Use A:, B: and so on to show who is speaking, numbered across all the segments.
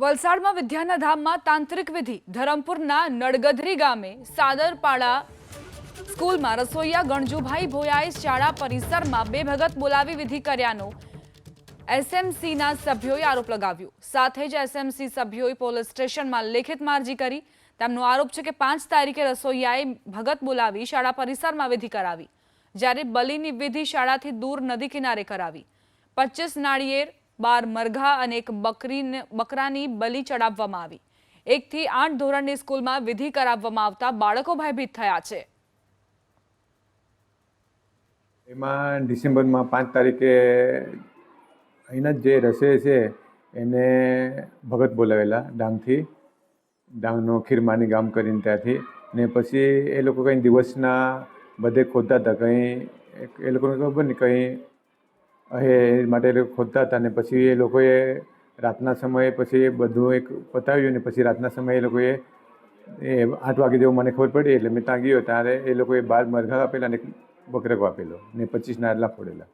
A: વલસાડમાં વિદ્યાના ધામમાં તાંત્રિક વિધિ. ધરમપુરના નડગધરી ગામે સાદરપાડા સ્કૂલમાં રસોઈયા ગણજુભાઈ ભોયાએ શાળા પરિસરમાં બે ભગત બોલાવી વિધિ કર્યાનો એસએમસીના સભ્યોએ આરોપ લગાવ્યો. સાથે જ એસએમસી સભ્યોએ પોલીસ સ્ટેશનમાં લેખિત મારજી કરી. તેમનો આરોપ છે કે પાંચ તારીખે રસોઈયાએ ભગત બોલાવી શાળા પરિસરમાં વિધિ કરાવી, જ્યારે બલિની વિધિ શાળાથી દૂર નદી કિનારે કરાવી. પચીસ નાળિયેર બાર મરઘા અને એક બકરીને બકરાની બલિ ચડાવવામાં આવી. એકથી આઠ ધોરણની સ્કૂલમાં વિધિ કરાવવામાં આવતા બાળકો ભયભીત થયા છે.
B: એમાં ડિસેમ્બરમાં પાંચ તારીખે અહીંના જ રસોઈ છે એને ભગત બોલાવેલા ડાંગથી. ડાંગનો ખીરમાની ગામ કરીને ત્યાંથી. ને પછી એ લોકો કંઈ દિવસના બધે ખોદતા હતા, કંઈ એ લોકોને ખબર નહીં, કંઈ એ માટે એ લોકો ખોદતા હતા ને પછી એ લોકોએ રાતના સમયે પછી એ બધું એક પતાવ્યું ને પછી રાતના સમયે એ લોકોએ એ આઠ વાગે જેવું મને ખબર પડી એટલે મેં ત્યાં ગયો ત્યારે એ લોકોએ બાર મરઘા આપેલા ને બકરક આપેલો ને પચીસ નાડલા ફોડેલા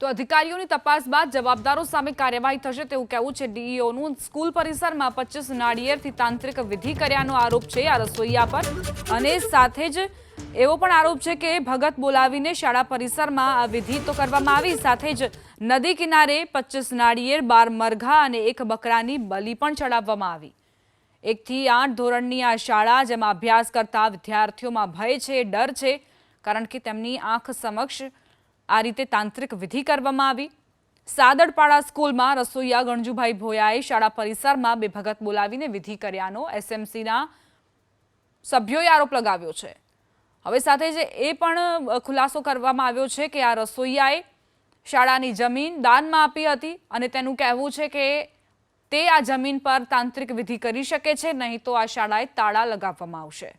A: તો અધિકારીઓની તપાસ બાદ જવાબદારો સામે કાર્યવાહી થશે તેવું કહેવું છે ડીઈઓનું. સ્કૂલ પરિસરમાં પચીસ નાળિયેરથી તાંત્રિક વિધિ કર્યાનો આરોપ છે આ રસોઈયા પર. અને સાથે જ એવો પણ આરોપ છે કે ભગત બોલાવીને શાળા પરિસરમાં આ વિધિ તો કરવામાં આવી. સાથે જ નદી કિનારે પચીસ નાળિયેર, બાર મરઘા અને એક બકરાની બલિ પણ ચડાવવામાં આવી. એકથી આઠ ધોરણની આ શાળા, જેમાં અભ્યાસ કરતા વિદ્યાર્થીઓમાં ભય છે, ડર છે, કારણ કે તેમની આંખ સમક્ષ આ રીતે તાંત્રિક વિધિ કરવામાં આવી. સાદડપાડા સ્કૂલમાં રસોઈયા ગણજુભાઈ ભોયાએ શાળા પરિસરમાં બે ભગત બોલાવીને વિધિ કર્યાનો એસએમસીના સભ્યોએ આરોપ લગાવ્યો છે. હવે સાથે જ એ પણ ખુલાસો કરવામાં આવ્યો છે કે આ રસોઈયાએ શાળાની જમીન દાનમાં આપી હતી અને તેનું કહેવું છે કે તે આ જમીન પર તાંત્રિક વિધિ કરી શકે છે, નહીં તો આ શાળાએ તાળા લગાવવામાં આવશે.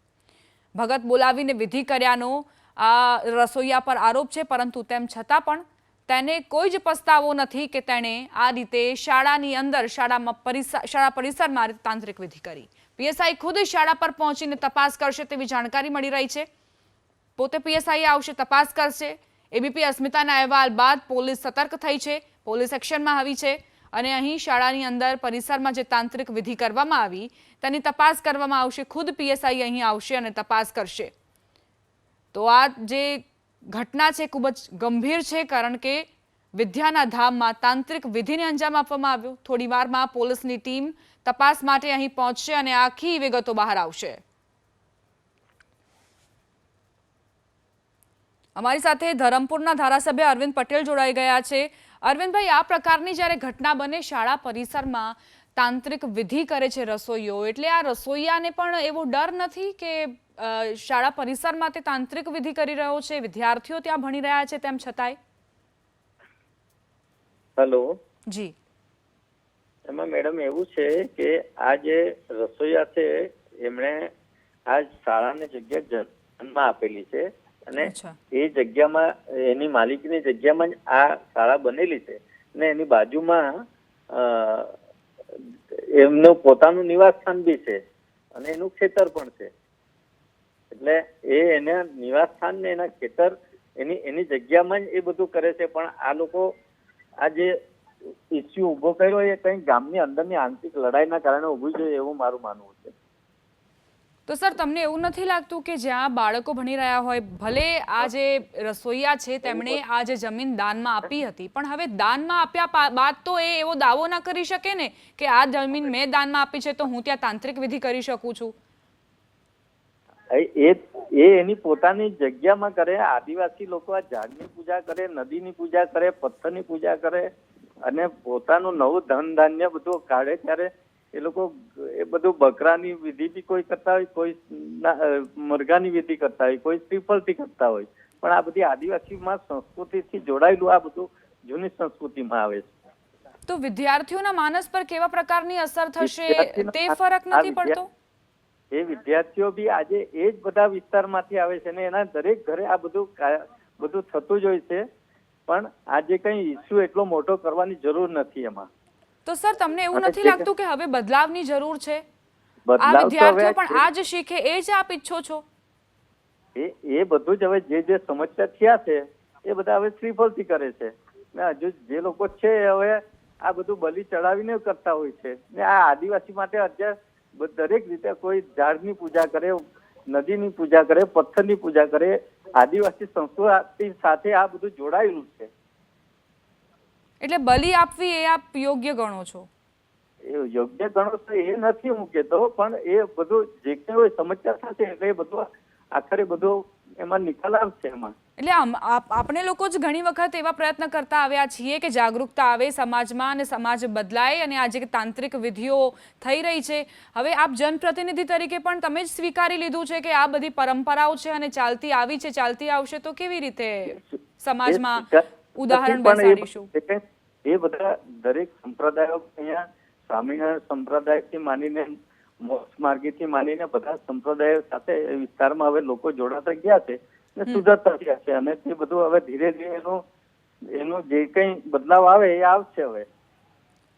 A: ભગત બોલાવીને વિધિ કર્યાનો આ રસોઈયા પર આરોપ છે, પરંતુ તેમ છતાં પણ તેને કોઈ જ પસ્તાવો નથી કે તેણે આ રીતે શાળાની અંદર, શાળામાં પરિસર, શાળા પરિસરમાં તાંત્રિક વિધિ કરી. પીએસઆઈ ખુદ શાળા પર પહોંચીને તપાસ કરશે તેવી જાણકારી મળી રહી છે. પોતે પીએસઆઈ આવશે, તપાસ કરશે. એબીપી અસ્મિતાના અહેવાલ બાદ પોલીસ સતર્ક થઈ છે, પોલીસ એક્શનમાં આવી છે અને અહીં શાળાની અંદર પરિસરમાં જે તાંત્રિક વિધિ કરવામાં આવી તેની તપાસ કરવામાં આવશે. ખુદ પીએસઆઈ અહીં આવશે અને તપાસ કરશે. તો આ જે ઘટના છે ખૂબ જ ગંભીર છે, કારણ કે વિદ્યાના ધામમાં તાંત્રિક વિધિને અંજામ આપવામાં આવ્યો. થોડી વારમાં પોલીસની ટીમ તપાસ માટે અહીં પહોંચશે અને આખી વિગતો બહાર આવશે. અમારી સાથે ધરમપુરના ધારાસભ્ય અરવિંદ પટેલ જોડાઈ ગયા છે. અરવિંદભાઈ, આ પ્રકારની જ્યારે ઘટના બને, શાળા પરિસરમાં તાંત્રિક વિધિ કરે છે રસોઈઓ, એટલે આ રસોઈયાને પણ એવો ડર નથી કે શાળા પરિસરમાં તે તાંત્રિક વિધિ કરી રહ્યો છે? વિદ્યાર્થીઓ ત્યાં ભણી રહ્યા છે તેમ છતાંય?
C: હેલો.
A: જી.
C: એમાં મેડમ એવું છે કે આ જે રસોઈયા છે એમણે આ શાળાની જગ્યા જન્મમાં આપેલી છે અને એ જગ્યામાં એની માલિકીની જગ્યામાં જ આ શાળા બનેલી છે અને એની બાજુમાં એમનું પોતાનું નિવાસ સ્થાન બી છે અને એનું ખેતર પણ છે. એટલે એ એને નિવાસસ્થાન ને એના ખેતર, એની એની જગ્યામાં જ એ બધું કરે છે. પણ આ લોકો, આ જે ઇસ્યુ ઊભો કર્યો એ કંઈક ગામની અંદરની આંતરિક લડાઈના કારણે ઊભી જોઈએ એવું મારું માનવું છે.
A: તો સર, તમને એવું નથી લાગતું કે જ્યાં બાળકો ભણી રહ્યા હોય, ભલે આ જે રસોઈયા છે તેમણે આ જે જમીન દાનમાં આપી હતી, પણ હવે દાનમાં આપ્યા બાદ તો એ એવો દાવો ના કરી શકે ને કે આ જમીન મેં દાનમાં આપી છે તો હું ત્યાં તાંત્રિક વિધિ કરી શકું છું?
C: એ એ એની પોતાની જગ્યામાં કરે આદિવાસી લોકો આ ઝાડની પૂજા કરે નદીની પૂજા કરે પથ્થરની પૂજા કરે અને પોતાનું નવું ધન ધાન્ય બધું કાઢે ત્યારે એ લોકો એ બધું બકરાની વિધિ બી કોઈ કરતા હોય કોઈ મરઘાની વિધિ કરતા હોય કોઈ શ્રીફળથી કરતા હોય. પણ આ બધી આદિવાસીમાં સંસ્કૃતિથી જોડાયેલું આ બધું જૂની સંસ્કૃતિમાં આવે છે.
A: તો વિદ્યાર્થીઓના માનસ પર કેવા પ્રકારની અસર થશે? તે ફરક નથી પડતો?
C: એ વિદ્યાર્થીઓ બી આજે એ જ બધા વિસ્તારમાંથી આવે છે ને એના દરેક ઘરે આ બધું બધું થતું જ હોય છે. પણ આજે કઈ ઇસ્યુ એટલો મોટો કરવાની જરૂર નથી એમાં.
A: તો સર તમને એવું નથી લાગતું કે હવે બદલાવની જરૂર છે? આ વિદ્યાર્થીઓ પણ આ જ શીખે એ જ આપ ઈચ્છો છો?
C: એ એ બધું જ હવે જે જે સમસ્યા થયા છે એ બધા હવે શ્રીફળથી કરે છે. ને હજુ જે લોકો છે હવે આ બધું બલિ ચડાવીને કરતા હોય છે. ને આ આદિવાસી માટે અત્યારે દરેક રીતે કોઈ ઝાડની પૂજા કરે નદીની પૂજા કરે પથ્થરની પૂજા કરે આદિવાસી સંસ્કૃતિ સાથે આ બધું જોડાયેલું છે.
A: એટલે બલિ આપવી એ આપ યોગ્ય ગણો છો?
C: એ યોગ્ય ગણો તો એ નથી હું કહેતો પણ એ બધું જે કંઈ હોય સમસ્યા થશે એટલે એ બધું આખરે બધું એમાં નિકાલ આવશે એમાં.
A: એટલે આપણે લોકો જ ઘણી વખત એવા પ્રયત્ન કરતા આવ્યા છીએ કે જાગૃતતા આવે સમાજમાં અને સમાજ બદલાય અને આજે તાંત્રિક વિધિઓ થઈ રહી છે હવે આપ જનપ્રતિનિધિ તરીકે પણ તમે જ સ્વીકારી લીધું છે કે આ બધી પરંપરાઓ છે અને ચાલતી આવી છે ચાલતી આવશે તો કેવી રીતે સમાજમાં ઉદાહરણ બેસાડીશું?
C: એ બધા દરેક સંપ્રદાયો અહીંયા સ્વામિનારાયણ સંપ્રદાયથી માનીને મોક્ષ માર્ગીથી માનીને બધા સંપ્રદાયો સાથે વિસ્તારમાં હવે લોકો જોડાતા ગયા છે. સુધરતા થયા છે. અને તે બધું હવે ધીરે ધીરે એનું એનું જે કંઈ બદલાવ આવે એ આવશે હવે.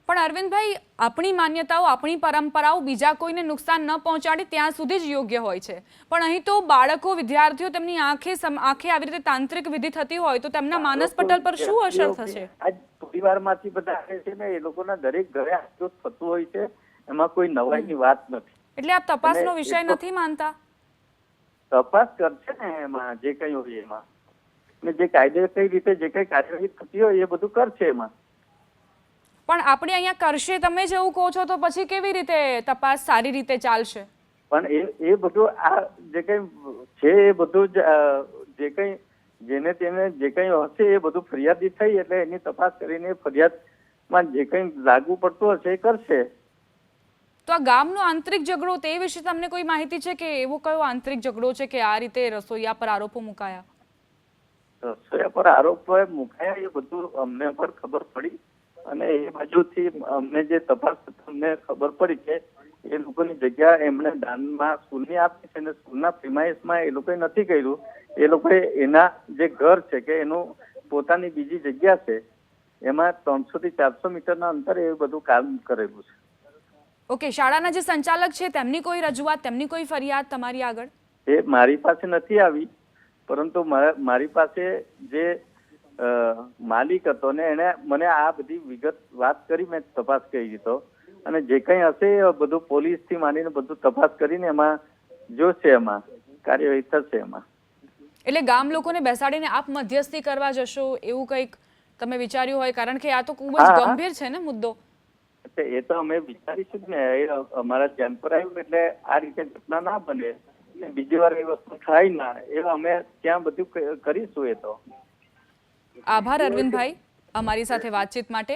A: પણ અરવિંદભાઈ આપણી માન્યતાઓ આપણી પરંપરાઓ બીજા કોઈને નુકસાન ન પહોંચાડે ત્યાં સુધી જ યોગ્ય હોય છે. પણ અહીં તો બાળકો વિદ્યાર્થીઓ તેમની આંખે આંખે આવી રીતે તાંત્રિક વિધિ થતી હોય તો તેમના માનસ પટલ પર શું અસર થશે?
C: આજ પરિવારમાંથી બધા આવે છે ને એ લોકોના દરેક ઘરે આ થતું હોય છે એમાં કોઈ નવાઈની વાત નથી.
A: એટલે આપ તપાસનો વિષય નથી માનતા?
C: તપાસ કરશે ને એમાં જે કઈ હોય એમાં. ને જે કાયદે કઈ રીતે જે કઈ કાર્યવાહી થતી હોય એ બધું કરશે એમાં.
A: પણ આપણે અહીંયા કરશે તમે જ એવું કહો છો તો પછી કેવી રીતે તપાસ સારી રીતે ચાલશે?
C: પણ એ એ બધું આ જે કઈ છે એ બધું જ જે કઈ જેને તેને જે કઈ હશે એ બધું ફરિયાદી થઈ એટલે એની તપાસ કરીને ફરિયાદમાં જે કઈ લાગુ પડતું હશે એ કરશે.
A: તો આ ગામનો આંતરિક ઝઘડો તે વિશે તમને કોઈ માહિતી છે કે એવો કયો આંતરિક ઝઘડો છે કે આ રીતે રસોઈયા પર આરોપો મુકાયા?
C: રસોઈયા પર આરોપો મુકાયા, એ બધું અમને પર ખબર પડી અને એ બાજુથી અમને જે તપાસ અમને ખબર પડી કે એ લોકોની જગ્યા એમણે દાનમાં સ્કૂલની આપી છે અને સ્કૂલના પ્રિમાઇસમાં એ લોકોએ નથી કર્યું. એ લોકોએ એના જે ઘર છે કે એનું પોતાની બીજી જગ્યા છે, એમાં ત્રણસો થી ચારસો મીટરના અંતરે એ બધું કામ કરેલું છે.
A: ઓકે શાળાના જે સંચાલક છે તેમની કોઈ રજૂઆત તેમની કોઈ ફરિયાદ તમારી આગળ?
C: એ મારી પાસે નથી આવી પરંતુ મારી પાસે જે માલિક હતો ને એને મને આ બધી વિગત વાત કરી મેં તપાસ કરી તો અને જે કંઈ હશે એ બધું પોલીસથી માંડીને બધું તપાસ કરીને એમાં જોશે એમાં કાર્યવાહી થશે એમાં.
A: એટલે ગામ લોકોને બેસાડીને આપ મધ્યસ્થી કરવા જશો એવું કંઈક તમે વિચાર્યું હોય? કારણ કે આ તો ખૂબ જ. ગંભીર છે ને મુદ્દો.
C: એટલે એ તો અમે વિચારીશું જ ને. એ અમારા ધ્યાન પર આવ્યું એટલે આ રીતે ઘટના ના બને બીજી વાર એ વસ્તુ થાય ના એ અમે ત્યાં બધું કરીશું એ તો.
A: આભાર, અરવિંદભાઈ, અમારી સાથે વાતચીત માટે.